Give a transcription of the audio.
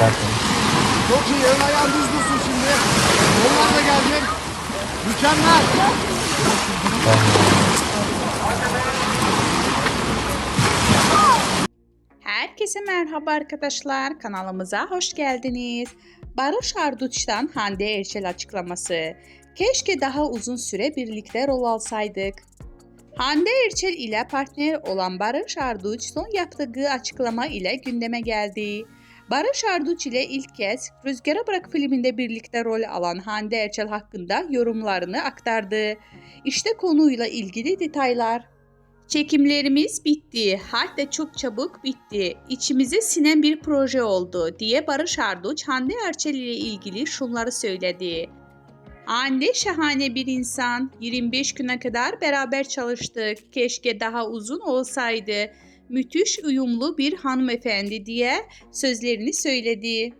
Çok iyi. Ön ayağın düz dursun şimdi. Onlar da geldi. Mükemmel. Herkese merhaba arkadaşlar. Kanalımıza hoş geldiniz. Barış Arduç'tan Hande Erçel açıklaması. Keşke daha uzun süre birlikte rol alsaydık. Hande Erçel ile partner olan Barış Arduç son yaptığı açıklama ile gündeme geldi. Barış Arduç ile ilk kez Rüzgara Bırak filminde birlikte rol alan Hande Erçel hakkında yorumlarını aktardı. İşte konuyla ilgili detaylar. Çekimlerimiz bitti. Hatta çok çabuk bitti. İçimize sinen bir proje oldu diye Barış Arduç Hande Erçel ile ilgili şunları söyledi. Hande şahane bir insan. 25 güne kadar beraber çalıştık. Keşke daha uzun olsaydı. Müthiş uyumlu bir hanımefendi diye sözlerini söyledi.